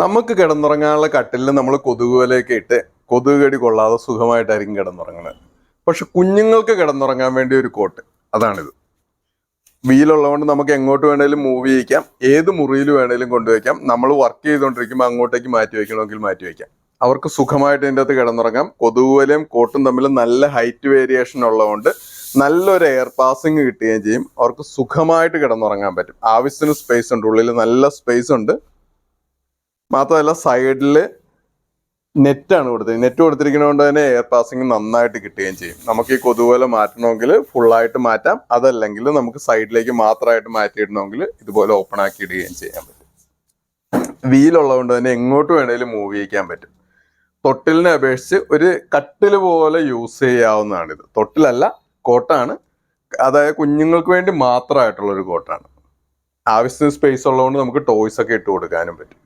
നമുക്ക് കിടന്നുറങ്ങാനുള്ള കട്ടിലിൽ നമ്മൾ കൊതുകുവലയൊക്കെ ഇട്ട് കൊതുക് കടി കൊള്ളാതെ സുഖമായിട്ടായിരിക്കും കിടന്നുറങ്ങുന്നത്. പക്ഷെ കുഞ്ഞുങ്ങൾക്ക് കിടന്നുറങ്ങാൻ വേണ്ടി ഒരു കോട്ട് അതാണിത്. വീലുള്ളതുകൊണ്ട് നമുക്ക് എങ്ങോട്ട് വേണേലും മൂവ് ചെയ്യിക്കാം. ഏത് മുറിയിൽ വേണേലും കൊണ്ടുവയ്ക്കാം. നമ്മൾ വർക്ക് ചെയ്തുകൊണ്ടിരിക്കുമ്പോൾ അങ്ങോട്ടേക്ക് മാറ്റി വയ്ക്കണമെങ്കിൽ മാറ്റി വയ്ക്കാം. അവർക്ക് സുഖമായിട്ട് ഇതിന്റെ അകത്ത് കിടന്നുറങ്ങാം. കൊതുകുവലയും കോട്ടും തമ്മിൽ നല്ല ഹൈറ്റ് വേരിയേഷൻ ഉള്ളതുകൊണ്ട് നല്ലൊരു എയർ പാസിങ് കിട്ടുകയും ചെയ്യും. അവർക്ക് സുഖമായിട്ട് കിടന്നുറങ്ങാൻ പറ്റും. ആവശ്യത്തിന് സ്പേസ് ഉണ്ട്. ഉള്ളിൽ നല്ല സ്പേസ് ഉണ്ട്. മാത്രമല്ല സൈഡിൽ നെറ്റാണ് കൊടുത്തത് നെറ്റ് കൊടുത്തിരിക്കുന്നതുകൊണ്ട് തന്നെ എയർ പാസിങ് നന്നായിട്ട് കിട്ടുകയും ചെയ്യും. നമുക്ക് ഈ കൊതുകുവല മാറ്റണമെങ്കിൽ ഫുള്ളായിട്ട് മാറ്റാം. അതല്ലെങ്കിൽ നമുക്ക് സൈഡിലേക്ക് മാത്രമായിട്ട് മാറ്റിയിടണമെങ്കിൽ ഇതുപോലെ ഓപ്പൺ ആക്കി ഇടുകയും ചെയ്യാൻ പറ്റും. വീലുള്ളതുകൊണ്ട് തന്നെ എങ്ങോട്ട് വേണേലും മൂവ് ചെയ്യിക്കാൻ പറ്റും. തൊട്ടിലിനെ അപേക്ഷിച്ച് ഒരു കട്ടിൽ പോലെ യൂസ് ചെയ്യാവുന്നതാണിത്. തൊട്ടിലല്ല കോട്ടാണ്. അതായത് കുഞ്ഞുങ്ങൾക്ക് വേണ്ടി മാത്രമായിട്ടുള്ള ഒരു കോട്ടാണ്. ആവശ്യത്തിന് സ്പേസ് ഉള്ളതുകൊണ്ട് നമുക്ക് ടോയ്സ് ഒക്കെ ഇട്ട് കൊടുക്കാനും പറ്റും.